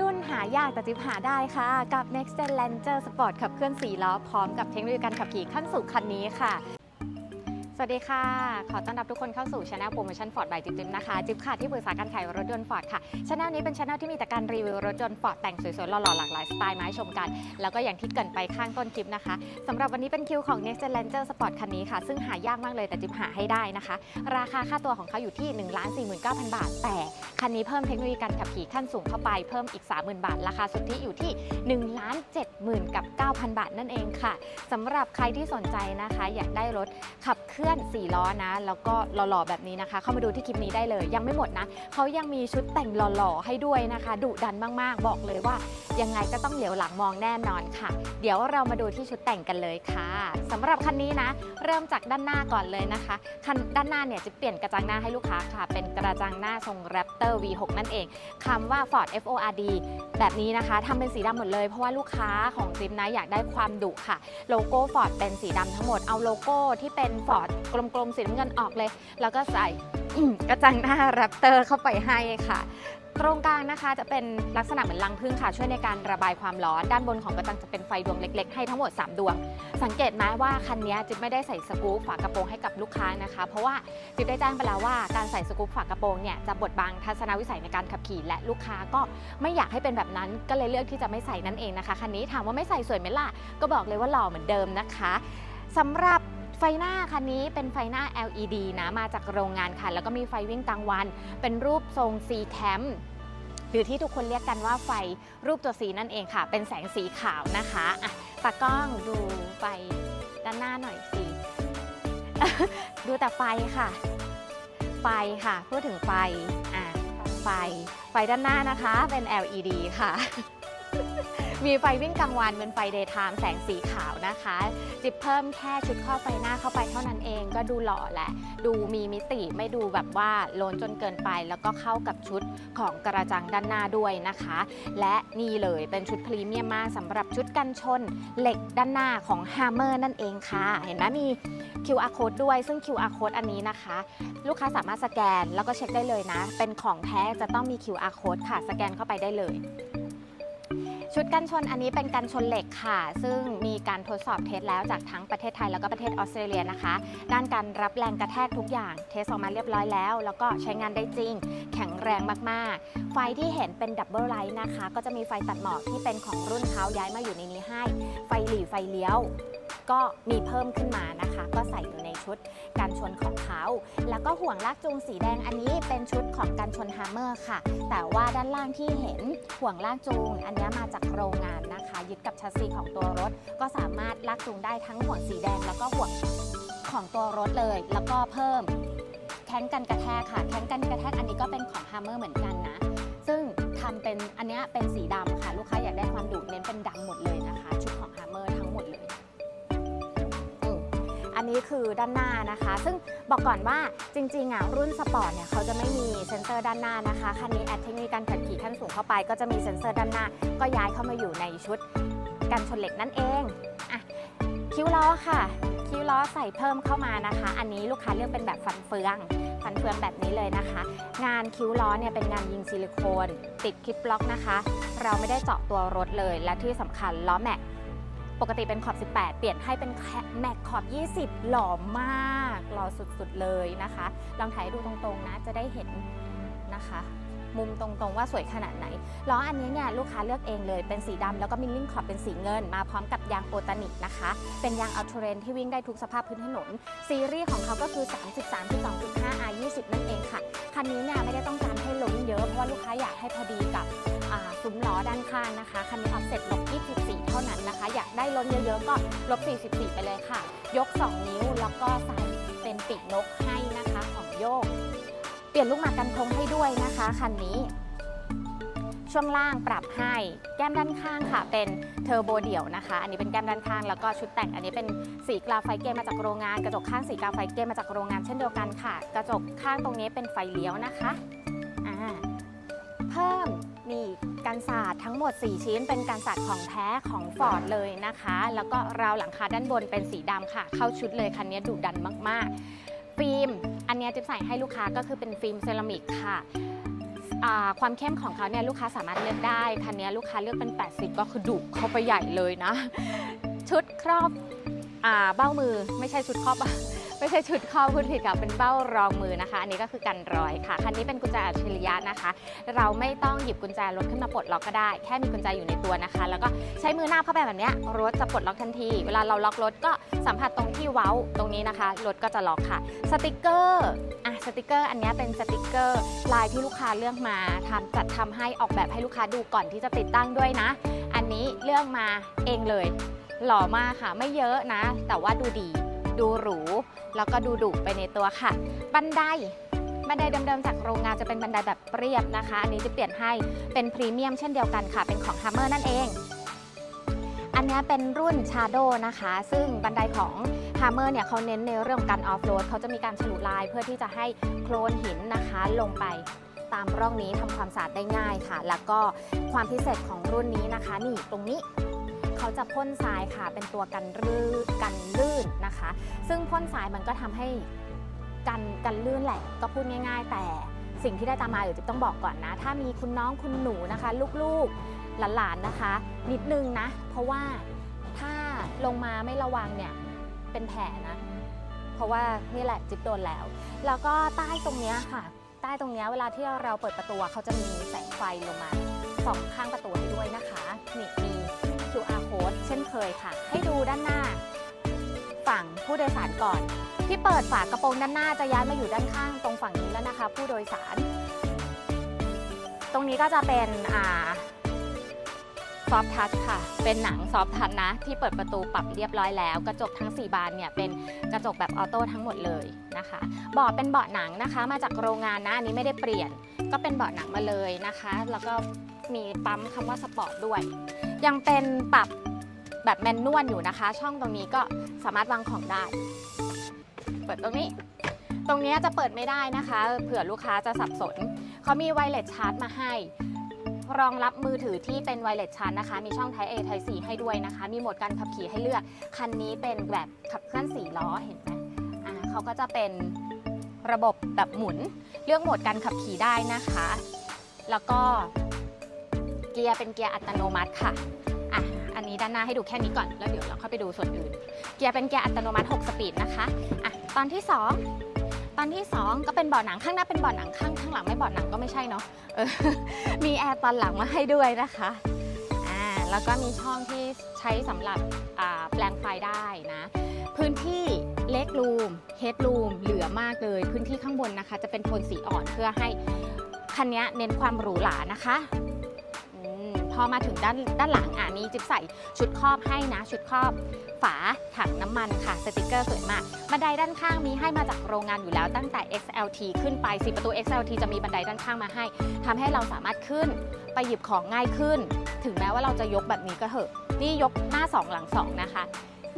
รุ่นหายากแต่จิ๊บหาได้ค่ะ กับ Next Gen Ranger Sport ขับเคลื่อน4ล้อพร้อมกับเทคโนโลยีการขับขี่ขั้นสูงคันนี้ค่ะ สวัสดีค่ะ ขอต้อนรับทุกคนเข้าสู่ช anel Promotion Ford by จิ๊บจิ๊บนะคะ จิ๊บค่ะ ที่ปรึกษาการขายรถยนต์ Ford ค่ะช anel นี้เป็นช anel ที่มีแต่การรีวิวรถยนต์ Ford แต่งสวยๆหล่อๆหลากหลายสไตล์มาให้ชมกัน แล้วก็อย่างที่เกินไปข้างต้นคลิปนะคะสำหรับวันนี้เป็นคิวของ Next Gen Ranger Sport คันนี้ค่ะ ซึ่งหายากมากเลยแต่จิ๊บหาให้ได้นะคะ ราคาค่าตัวของเขาอยู่ที่1 4 9 0 0 0 บาท แต่คันนี้เพิ่มเทคโนโลยีการขับขี่ขั้นสูงเข้าไปเพิ่มอีก 30,000 บาท ราคาสุทธิอยู่ที่ 1 7 0 0 0 0กับ9,000 บาทนั่นเองค่ะสำหรับใครที่สนใจนะคะ อยากได้รถขับเคลื่อน4ล้อนะ แล้วก็หล่อๆแบบนี้นะคะ เข้ามาดูที่คลิปนี้ได้เลย ยังไม่หมดนะเขายังมีชุดแต่งหล่อๆให้ด้วยนะคะดุดันมากๆ บอกเลยว่ายังไงก็ต้องเหลียวหลังมองแน่นอนค่ะ เดี๋ยวเรามาดูที่ชุดแต่งกันเลยค่ะสำหรับคันนี้นะ เริ่มจากด้านหน้าก่อนเลยนะคะคันด้านหน้าเนี่ยจะเปลี่ยนกระจังหน้าให้ลูกค้าค่ะ เป็นกระจังหน้าทรง Raptor V6 นั่นเองคำว่า Ford FORD แบบนี้นะคะทำเป็นสีดำหมดเลยเพราะว่าลูกค้าของจิ๊บนะอยากได้ความดุค่ะ โลโก้ Ford เป็นสีดำทั้งหมดเอาโลโก้ที่เป็น Ford กลมๆสีน้ำเงินออกเลย แล้วก็ใส่กระจังหน้า Raptor เข้าไปให้ค่ะตรงกลางนะคะจะเป็นลักษณะเหมือนรังผึ้งค่ะ ช่วยในการระบายความร้อน ด้านบนของกระจังจะเป็นไฟดวงเล็ก ๆ ให้ทั้งหมด 3 ดวง สังเกตไหมว่าคันนี้จิ๊บไม่ได้ใส่สกู๊ปฝากระโปรงให้กับลูกค้านะคะ เพราะว่าจิ๊บได้แจ้งไปแล้วว่าการใส่สกู๊ปฝากระโปรงเนี่ยจะบดบังทัศนวิสัยในการขับขี่ และลูกค้าก็ไม่อยากให้เป็นแบบนั้น ก็เลยเลือกที่จะไม่ใส่นั่นเองนะคะคันนี้ถามว่าไม่ใส่สวยไหมล่ะก็บอกเลยว่าหล่อเหมือนเดิมนะคะสำหรับ ไฟหน้าคันนี้เป็นไฟหน้า LED นะมาจากโรงงานค่ะ แล้วก็มีไฟวิ่งกลางวัน เป็นรูปทรง C cam หรือที่ทุกคนเรียกกันว่าไฟรูปตัว C นั่นเองค่ะ เป็นแสงสีขาวนะคะอะตากล้องดูไฟด้านหน้าหน่อยสิ ดูแต่ไฟค่ะ ไฟค่ะพูดถึงไฟอะไฟ ไฟด้านหน้านะคะเป็น LED ค่ะ มีไฟวิ่งกลางวันเป็นไฟ daytime แสงสีขาวนะคะ จิบเพิ่มแค่ชุดข้อไฟหน้าเข้าไปเท่านั้นเองก็ดูหล่อแหละ ดูมีมิติไม่ดูแบบว่าโลนจนเกินไป แล้วก็เข้ากับชุดของกระจังด้านหน้าด้วยนะคะ และนี่เลยเป็นชุดพรีเมียมมากสำหรับชุดกันชนเหล็กด้านหน้าของ Hammer นั่นเองค่ะ เห็นไหมมี QR code ด้วยซึ่ง QR code อันนี้นะคะ ลูกค้าสามารถสแกนแล้วก็เช็คได้เลยนะ เป็นของแท้จะต้องมี QR code ค่ะ สแกนเข้าไปได้เลย ชุดกันชนอันนี้เป็นกันชนเหล็กค่ะ ซึ่งมีการทดสอบเทสแล้วจากทั้งประเทศไทยแล้วก็ประเทศออสเตรเลียนะคะ ด้านการรับแรงกระแทกทุกอย่าง เทสออกมาเรียบร้อยแล้ว แล้วก็ใช้งานได้จริง แข็งแรงมากๆ ไฟที่เห็นเป็นดับเบิลไลท์นะคะ ก็จะมีไฟตัดหมอกที่เป็นของรุ่นเขาย้ายมาอยู่ในนี้ให้ ไฟหลีไฟเลี้ยว ก็มีเพิ่มขึ้นมานะคะ ก็ใส่อยู่ในชุดการชนของเขา แล้วก็ห่วงลากจูงสีแดงอันนี้เป็นชุดของการชนฮาร์เมอร์ค่ะ แต่ว่าด้านล่างที่เห็นห่วงลากจูง อันนี้มาจากโรงงานนะคะ ยึดกับชัสซีของตัวรถ ก็สามารถลากจูงได้ทั้งห่วงสีแดง แล้วก็ห่วงของตัวรถเลย แล้วก็เพิ่มแข้งกันกระแทกค่ะแข้งกันกระแทกอันนี้ก็เป็นของฮาร์เมอร์เหมือนกันนะซึ่งทำเป็นอันนี้เป็นสีดำค่ะ ลูกค้าอยากได้ความดุเน้นเป็นดำหมดเลยนะคะ ชุดของฮาร์เมอร์ทั้งหมดเลย อันนี้คือด้านหน้านะคะ ซึ่งบอกก่อนว่าจริงๆอะรุ่นสปอร์ตเนี่ยเขาจะไม่มีเซ็นเซอร์ด้านหน้านะคะ คันนี้แอดเทคนิคการขับขี่ขั้นสูงเข้าไปก็จะมีเซ็นเซอร์ด้านหน้า ก็ย้ายเข้ามาอยู่ในชุดกันชนเหล็กนั่นเองอะคิ้วล้อค่ะ คิ้วล้อใส่เพิ่มเข้ามานะคะ อันนี้ลูกค้าเลือกเป็นแบบฟันเฟืองฟันเฟืองแบบนี้เลยนะคะ งานคิ้วล้อเนี่ยเป็นงานยิงซิลิโคนติดคลิปล็อกนะคะ เราไม่ได้เจาะตัวรถเลยและที่สำคัญล้อแม็ก ปกติเป็นขอบ 18 เปลี่ยนให้เป็นแม็กขอบ 20 หล่อมาก หล่อสุดๆเลยนะคะ ลองถ่ายดูตรงๆนะ จะได้เห็นนะคะ มุมตรงๆว่าสวยขนาดไหน ล้ออันนี้เนี่ยลูกค้าเลือกเองเลย เป็นสีดำแล้วก็มิลลิ่งขอบเป็นสีเงิน มาพร้อมกับยางโอตานิกนะคะ เป็นยางอัลทูเรนที่วิ่งได้ทุกสภาพพื้นถนน ซีรีส์ของเขาก็คือ 33.2.5 R20 นั่นเองค่ะ คันนี้เนี่ยไม่ได้ต้องการให้ล้นเยอะ เพราะว่าลูกค้าอยากให้พอดีกับ ซุ้มล้อด้านข้างนะคะคันนี้ออฟเซ็ตลบ24 เท่านั้นนะคะ อยากได้ล้นเยอะๆก็ลบ44 ไปเลยค่ะ ยก 2 นิ้วแล้วก็ใส่เป็นปีกนกให้นะคะของโยก เปลี่ยนลูกหมากกันพงให้ด้วยนะคะคันนี้ ช่วงล่างปรับให้แก้มด้านข้างค่ะ เป็นเทอร์โบเดี่ยวนะคะ อันนี้เป็นแก้มด้านข้างแล้วก็ชุดแต่งอันนี้เป็นสีกราไฟเกมมาจากโรงงาน กระจกข้างสีกราไฟเกมมาจากโรงงานเช่นเดียวกันค่ะ กระจกข้างตรงนี้เป็นไฟเลี้ยวนะคะ เพิ่มนี่กันศาสตร์ทั้งหมด 4 ชิ้น เป็นกันศาสตร์ของแท้ของฟอร์ดเลยนะคะ แล้วก็ราวหลังคาด้านบนเป็นสีดำค่ะ เข้าชุดเลยคันนี้ดุดันมาก ๆ ฟิล์ม อันนี้จิ๊บใส่ให้ลูกค้าก็คือเป็นฟิล์มเซรามิกค่ะความเข้มของเขาเนี่ยลูกค้าสามารถเลือกได้ คันนี้ลูกค้าเลือกเป็น 80 ก็คือดุเข้าไปใหญ่เลยนะ ชุดครอบอาเบ้ามือไม่ใช่ชุดครอบ ไม่ใช่ชุดครอพูดผิดค่ะเป็นเบ้ารองมือนะคะ อันนี้ก็คือกันรอยค่ะ คันนี้เป็นกุญแจอัจฉริยะนะคะ เราไม่ต้องหยิบกุญแจรถขึ้นมาปลดล็อกก็ได้ แค่มีกุญแจอยู่ในตัวนะคะ แล้วก็ใช้มือหน้าเข้าไปแบบนี้รถจะปลดล็อกทันที เวลาเราล็อกรถก็สัมผัสตรงที่เว้าตรงนี้นะคะรถก็จะล็อกค่ะ สติกเกอร์อะสติกเกอร์ อันนี้เป็นสติกเกอร์ลายที่ลูกค้าเลือกมาทำจัดทำให้ออกแบบให้ลูกค้าดูก่อนที่จะติดตั้งด้วยนะ อันนี้เลือกมาเองเลย หล่อมากค่ะ ไม่เยอะนะ แต่ว่าดูดี ดูหรู แล้วก็ดูดุไปในตัวค่ะ บันไดบันไดเดิมๆจากโรงงานจะเป็นบันไดแบบเรียบนะคะ อันนี้จะเปลี่ยนให้เป็นพรีเมียมเช่นเดียวกันค่ะ เป็นของ Hammer นั่นเอง อันนี้เป็นรุ่น Shadow นะคะ ซึ่งบันไดของ Hammer เนี่ยเขาเน้นในเรื่องของการออฟโรดเขาจะมีการฉลุลายเพื่อที่จะให้โคลนหินนะคะลงไปตามร่องนี้ทำความสะอาดได้ง่ายค่ะ แล้วก็ความพิเศษของรุ่นนี้นะคะ นี่ตรงนี้ เขาจะพ่นทรายค่ะ เป็นตัวกันรื่นกันลื่นนะคะ ซึ่งพ่นทรายมันก็ทำให้กันกันลื่นแหละ ก็พูดง่าย ๆ แต่สิ่งที่ได้ตามมาเดี๋ยวจะต้องบอกก่อนนะ ถ้ามีคุณน้องคุณหนูนะคะ ลูกๆหลานๆนะคะ นิดนึงนะ เพราะว่าถ้าลงมาไม่ระวังเนี่ยเป็นแผลนะ เพราะว่านี่แหละจิ๊บโดนแล้ว แล้วก็ใต้ตรงนี้ค่ะ ใต้ตรงนี้เวลาที่เราเปิดประตูเขาจะมีแสงไฟลงมาสองข้างประตูให้ด้วยนะคะนี่มี QR code เช่นเคยค่ะ ให้ดูด้านหน้า ฝั่งผู้โดยสารก่อน ที่เปิดฝากระโปรงด้านหน้าจะย้ายมาอยู่ด้านข้างตรงฝั่งนี้แล้วนะคะ ผู้โดยสาร ตรงนี้ก็จะเป็นอ่าซอฟทัชค่ะ เป็นหนังซอฟทัชนะ ที่เปิดประตูปรับเรียบร้อยแล้ว กระจกทั้ง 4 บานเนี่ยเป็นกระจกแบบออโต้ทั้งหมดเลยนะคะเบาะเป็นเบาะหนังนะคะ มาจากโรงงานนะอันนี้ไม่ได้เปลี่ยน ก็เป็นเบาะหนังมาเลยนะคะ แล้วก็มีปั๊มคำว่าสปอร์ตด้วย ยังเป็นปรับแบบแมนนวลอยู่นะคะ ช่องตรงนี้ก็สามารถวางของได้ เปิดตรงนี้ ตรงนี้จะเปิดไม่ได้นะคะ เผื่อลูกค้าจะสับสน เขามีไวเลสชาร์จมาให้ รองรับมือถือที่เป็นไวเลสชาร์จนะคะ มีช่อง Type A Type C ให้ด้วยนะคะ มีโหมดการขับขี่ให้เลือก คันนี้เป็นแบบขับเคลื่อน4ล้อเห็นไหมอ่าเขาก็จะเป็นระบบแบบหมุน เลือกโหมดการขับขี่ได้นะคะ แล้วก็ เกียร์เป็นเกียร์อัตโนมัติค่ะอะ อันนี้ด้านหน้าให้ดูแค่นี้ก่อน แล้วเดี๋ยวเราเข้าไปดูส่วนอื่น เกียร์เป็นเกียร์อัตโนมัติ 6 สปีดนะคะอะตอนที่ 2 ตอนที่ 2 ก็เป็นเบาะหนังข้างหน้าเป็นเบาะหนังข้างข้างหลังไม่เบาะหนังก็ไม่ใช่เนาะออมีแอร์ตอนหลังมาให้ด้วยนะคะอ่าแล้วก็มีช่องที่ใช้สำหรับแปลงไฟได้นะ พื้นที่เล็กรูมเฮดรูมเหลือมากเลย พื้นที่ข้างบนนะคะ จะเป็นโทนสีอ่อนเพื่อให้คันนี้เน้นความหรูหรานะคะ พอมาถึงด้านด้านหลังอ่านี้จิ๊บใส่ชุดครอบให้นะ ชุดครอบฝาถังน้ำมันค่ะสติกเกอร์สวยมาก บันไดด้านข้างมีให้มาจากโรงงานอยู่แล้วตั้งแต่ XLT ขึ้นไปสีประตู XLT จะมีบันไดด้านข้างมาให้ทำให้เราสามารถขึ้นไปหยิบของง่ายขึ้น ถึงแม้ว่าเราจะยกแบบนี้ก็เถอะ นี่ยกหน้า 2 หลัง 2 นะคะ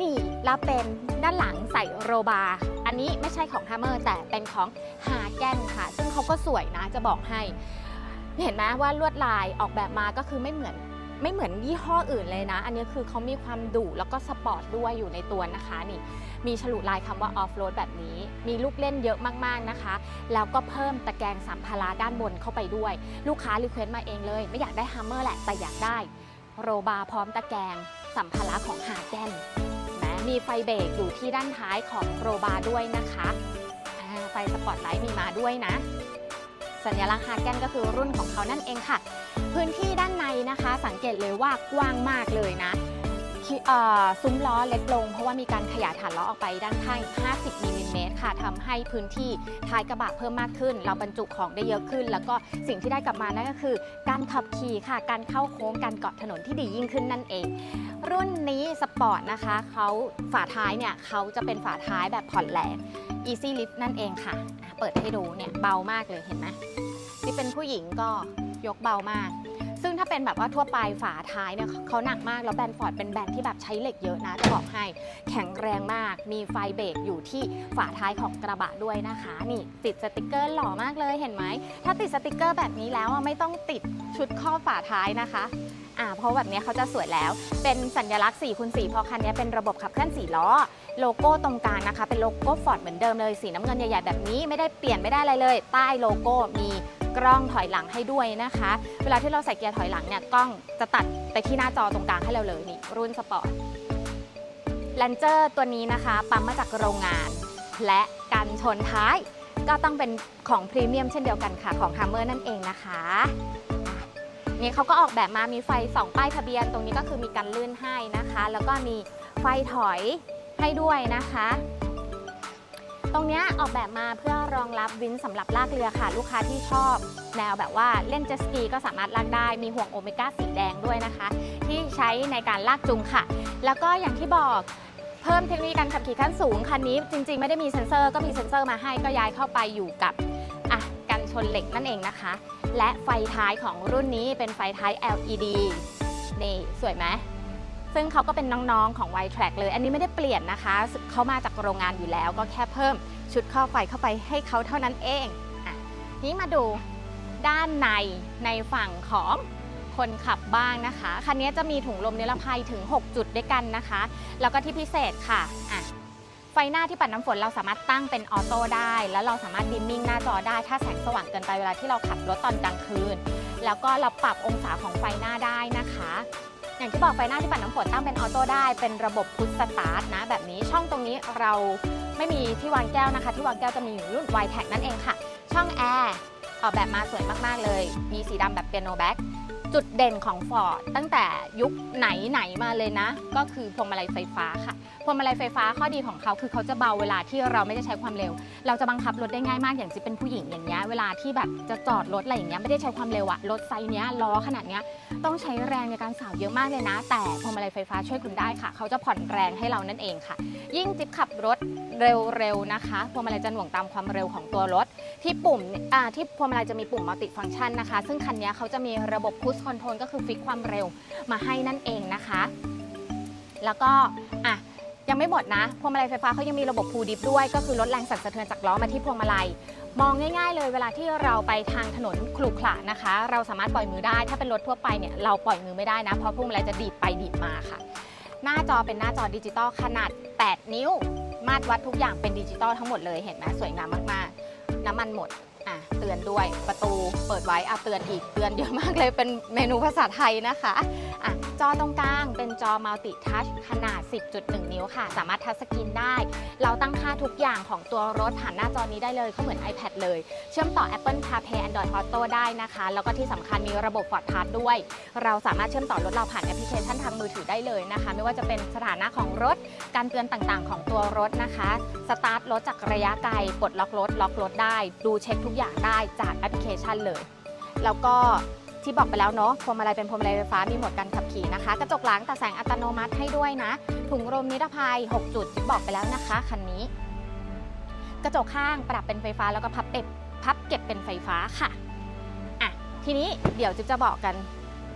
นี่แล้วเป็นด้านหลังใส่โรบาร์อันนี้ไม่ใช่ของ Hammer แต่เป็นของฮาแกนค่ะ ซึ่งเขาก็สวยนะจะบอกให้ เห็นไหมว่าลวดลายออกแบบมาก็คือไม่เหมือนไม่เหมือนยี่ห้ออื่นเลยนะ อันนี้คือเขามีความดุแล้วก็สปอร์ตด้วยอยู่ในตัวนะคะนี่ มีฉลุลายคำว่าออฟโรดแบบนี้ มีลูกเล่นเยอะมากๆนะคะ แล้วก็เพิ่มตะแกรงสัมภาระด้านบนเข้าไปด้วย ลูกค้ารีเควสต์มาเองเลย ไม่อยากได้ฮัมเมอร์แหละ แต่อยากได้โรบาร์พร้อมตะแกรงสัมภาระของฮาแกนนะมีไฟเบรกอยู่ที่ด้านท้ายของโรบาร์ด้วยนะคะ ไฟสปอตไลท์มีมาด้วยนะ สัญลักษณ์ฮาแกนก็คือรุ่นของเขานั่นเองค่ะ พื้นที่ด้านในนะคะ สังเกตเลยว่ากว้างมากเลยนะ ซุ้มล้อเล็กลง เพราะว่ามีการขยายฐานล้อออกไปด้านข้าง 50มิลลิเมตรค่ะทำให้พื้นที่ท้ายกระบะเพิ่มมากขึ้น เราบรรจุของได้เยอะขึ้น แล้วก็สิ่งที่ได้กลับมานั่นก็คือ การขับขี่ค่ะ การเข้าโค้งการเกาะถนนที่ดียิ่งขึ้นนั่นเอง รุ่นนี้สปอร์ตนะคะเขาฝาท้ายเนี่ยเขาจะเป็นฝาท้ายแบบผ่อนแรง Easy Lift นั่นเองค่ะอะเปิดให้ดูเนี่ยเบามากเลยเห็นไหมที่เป็นผู้หญิงก็ยกเบามาก ซึ่งถ้าเป็นแบบว่าทั่วไปฝาท้ายเนี่ยเขาหนักมาก แล้วแบรนด์ฟอร์ดเป็นแบรนด์ที่แบบใช้เหล็กเยอะนะจะบอกให้แข็งแรงมาก มีไฟเบรกอยู่ที่ฝาท้ายของกระบะด้วยนะคะ นี่ติดสติกเกอร์หล่อมากเลยเห็นไหม ถ้าติดสติกเกอร์แบบนี้แล้วไม่ต้องติดชุดครอฝาท้ายนะคะอ่าเพราะแบบนี้เขาจะสวยแล้ว เป็นสัญลักษณ์4คูณ4พราะคันนี้เป็นระบบขับเคลื่อน4ล้อ โลโก้ตรงกลางนะคะ เป็นโลโก้ฟอร์ดเหมือนเดิมเลย สีน้ำเงินใหญ่ๆแบบนี้ไม่ได้เปลี่ยนไม่ได้อะไรเลย ใต้โลโก้มี กล้องถอยหลังให้ด้วยนะคะ เวลาที่เราใส่เกียร์ถอยหลังเนี่ยกล้องจะตัดไปที่หน้าจอตรงกลางให้เราเลยนี่รุ่นสปอร์ตแลนเจอร์ตัวนี้นะคะ ปั๊มมาจากโรงงาน และกันชนท้าย ก็ต้องเป็นของพรีเมียมเช่นเดียวกันค่ะของ Hammer นั่นเองนะคะอะนี่เขาก็ออกแบบมามีไฟ2ป้ายทะเบียน ตรงนี้ก็คือมีการลื่นให้นะคะ แล้วก็มีไฟถอยให้ด้วยนะคะ ตรงนี้ออกแบบมาเพื่อรองรับวินสำหรับลากเรือค่ะ ลูกค้าที่ชอบ แนวแบบว่าเล่นเจสกีก็สามารถลากได้ มีห่วงโอเมก้าสีแดงด้วยนะคะ ที่ใช้ในการลากจูงค่ะ แล้วก็อย่างที่บอกเพิ่มเทคโนโลยีการขับขี่ขั้นสูงคันนี้จริง ๆ ไม่ได้มีเซ็นเซอร์ก็มีเซ็นเซอร์มาให้ก็ย้ายเข้าไปอยู่กับอะกันชนเหล็กนั่นเองนะคะ และไฟท้ายของรุ่นนี้เป็นไฟท้าย LED นี่สวยไหม ซึ่งเขาก็เป็นน้องๆของ y t r a c k เลย อันนี้ไม่ได้เปลี่ยนนะคะเขามาจากโรงงานอยู่แล้ว ก็แค่เพิ่มชุดข้อไฟเข้าไปให้เขาเท่านั้นเองอนี้มาดูด้านในในฝั่งของคนขับบ้างนะคะ คันนี้จะมีถุงลมนิรภัยถึง 6 จุดด้วยกันนะคะ แล้วก็ที่พิเศษค่ะอะ ไฟหน้าที่ปัดน้ำฝนเราสามารถตั้งเป็นออโต้ได้ แล้วเราสามารถดิมมิ่งหน้าจอได้ ถ้าแสงสว่างเกินไปเวลาที่เราขับรถตอนกลางคืน แล้วก็เราปรับองศาของไฟหน้าได้นะคะ อย่างที่บอกไฟหน้าที่ปัดน้ำฝนตั้งเป็นออโต้ได้ เป็นระบบพุชสตาร์ทนะ แบบนี้ช่องตรงนี้เราไม่มีที่วางแก้วนะคะ ที่วางแก้วจะมีอยู่รุ่น y t a g นั่นเองค่ะ ช่องแอร์ออกแบบมาสวยมากๆเลย มีสีดำแบบเปียโนแบ็กจุดเด่นของ Ford ตั้งแต่ยุคไหนไหนๆมาเลยนะ ก็คือพวงมาลัยไฟฟ้าค่ะพวงมาลัยไฟฟ้าข้อดีของเขาคือเขาจะเบาเวลาที่เราไม่ได้ใช้ความเร็ว เราจะบังคับรถได้ง่ายมากอย่างที่เป็นผู้หญิงอย่างเงี้ยเวลาที่แบบจะจอดรถอะไรอย่างเงี้ยไม่ได้ใช้ความเร็วอะรถไซส์เนี้ยล้อขนาดเนี้ย ต้องใช้แรงในการสาวเยอะมากเลยนะ แต่พวงมาลัยไฟฟ้าช่วยคุณได้ค่ะ เขาจะผ่อนแรงให้เรานั่นเองค่ะ ยิ่งจิ๊บขับรถเร็วๆนะคะพวงมาลัยจะหน่วงตามความเร็วของตัวรถ ที่ปุ่มอ่าที่พวงมาลัยจะมีปุ่มมัลติฟังก์ชันนะคะ ซึ่งคันนี้เขาจะมีระบบพุชคอนโทรลก็คือฟิกความเร็วมาให้นั่นเองนะคะ แล้วก็อะ ยังไม่หมดนะ พวงมาลัยไฟฟ้าเขายังมีระบบพูดิฟด้วย ก็คือลดแรงสั่นสะเทือนจากล้อมาที่พวงมาลัย มองง่าย ๆ เลยเวลาที่เราไปทางถนนขรุขระนะคะ เราสามารถปล่อยมือได้ ถ้าเป็นรถทั่วไปเนี่ยเราปล่อยมือไม่ได้นะ เพราะพวงมาลัยจะดีดไปดีดมาค่ะ หน้าจอเป็นหน้าจอดิจิตอลขนาด 8 นิ้ว มาตรวัดทุกอย่างเป็นดิจิตอลทั้งหมดเลย เห็นไหมสวยงามมากๆ น้ำมันหมด อะเตือนด้วยประตูเปิดไว้อะเตือนอีกเตือนเยอะมากเลยเป็นเมนูภาษาไทยนะคะอะจอตรงกลางเป็นจอมัลติทัชขนาด 10.1 นิ้วค่ะ สามารถทัชสกรีนได้ เราตั้งค่าทุกอย่างของตัวรถผ่านหน้าจอนี้ได้เลยเขาเหมือน iPad เลย เชื่อมต่อ Apple CarPlay Android Auto ได้นะคะ แล้วก็ที่สำคัญมีระบบ Ford Pass ด้วย เราสามารถเชื่อมต่อรถเราผ่านแอปพลิเคชันทางมือถือได้เลยนะคะ ไม่ว่าจะเป็นสถานะของรถการเตือนต่างๆ ของตัวรถนะคะสตาร์ทรถจากระยะไกลกดล็อกรถล็อกรถได้ ดูเช็คทุกอย่างได้จากแอปพลิเคชันเลย แล้วก็ที่บอกไปแล้วเนาะพวงมาลัยเป็นพวงมาลัยไฟฟ้ามีโหมดการขับขี่นะคะ กระจกหลังตัดแสงอัตโนมัติให้ด้วยนะ ถุงลมนิรภัย 6 จุดที่บอกไปแล้วนะคะคันนี้ กระจกข้างปรับเป็นไฟฟ้าแล้วก็พับเก็บพับเก็บเป็นไฟฟ้าค่ะอะทีนี้เดี๋ยวจิ๊บจะบอกกัน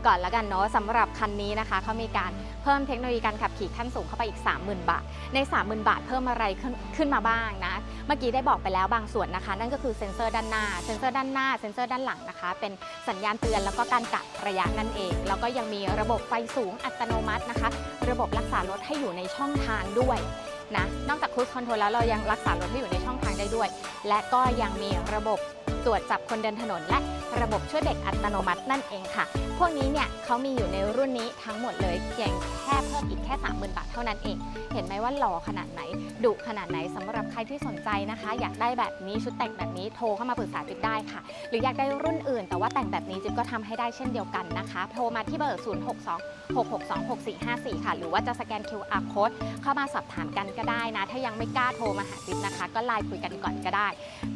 ก่อนล้วกันเนาะสำหรับคันนี้นะคะเขามีการเพิ่มเทคโนโลยีการขับขี่ขั้นสูงเข้าไปอีก 30,000 บาท ใน 30,000 บาทเพิ่มอะไรขึ้นขึ้นมาบ้างนะ เมื่อกี้ได้บอกไปแล้วบางส่วนนะคะ นั่นก็คือเซ็นเซอร์ด้านหน้า เซ็นเซอร์ด้านหน้า เซ็นเซอร์ด้านหลังนะคะ เป็นสัญญาณเตือนแล้วก็การกะระยะนั่นเอง แล้วก็ยังมีระบบไฟสูงอัตโนมัตินะคะ ระบบรักษารถให้อยู่ในช่องทางด้วยนะ นอกจากครู i คอนโทรลแล้วเรายังรักษารถให้อยู่ในช่องทางได้ด้วย และก็ยังมีระบบ ตรวจจับคนเดินถนน และระบบช่วยเด็กอัตโนมัตินั่นเองค่ะ พวกนี้เนี่ยเขามีอยู่ในรุ่นนี้ทั้งหมดเลยเพียงแค่เพิ่มอีกแค่ 30,000 บาทเท่านั้นเอง เห็นไหมว่าหล่อขนาดไหนดุขนาดไหนสำหรับใครที่สนใจนะคะ อยากได้แบบนี้ชุดแต่งแบบนี้โทรเข้ามาปรึกษาจิ๊บได้ค่ะ หรืออยากได้รุ่นอื่น แต่ว่าแต่งแบบนี้จิ๊บก็ทำให้ได้เช่นเดียวกันนะคะ โทรมาที่เบอร์ 0 6 2 6 6 2 6 4 5 4 ค่ะ หรือว่าจะสแกน QR code เข้ามาสอบถามกันก็ได้นะ ถ้ายังไม่กล้าโทรมาหาจิ๊บนะคะ ก็ไลน์คุยกันก่อนก็ได้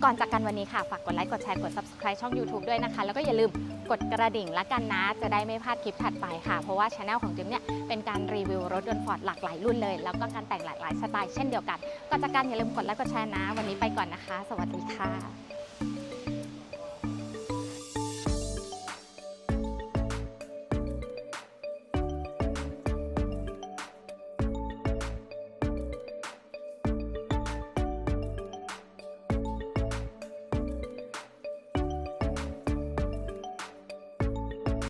ก่อนจากกันวันนี้ค่ะฝากกดไลค์กดแชร์กด subscribe ช่อง YouTube ด้วยนะคะ แล้วก็อย่าลืมกดกระดิ่งละกันนะ จะได้ไม่พลาดคลิปถัดไปค่ะ เพราะว่าช anel ของจิ๊บเนี่ยเป็นการรีวิวรถยนต์ฟอร์ดหลากหลายรุ่นเลย แล้วก็การแต่งหลากหลายสไตล์เช่นเดียวกันก่อนจากกันอย่าลืมกดไลค์กดแชร์นะ วันนี้ไปก่อนนะคะ สวัสดีค่ะ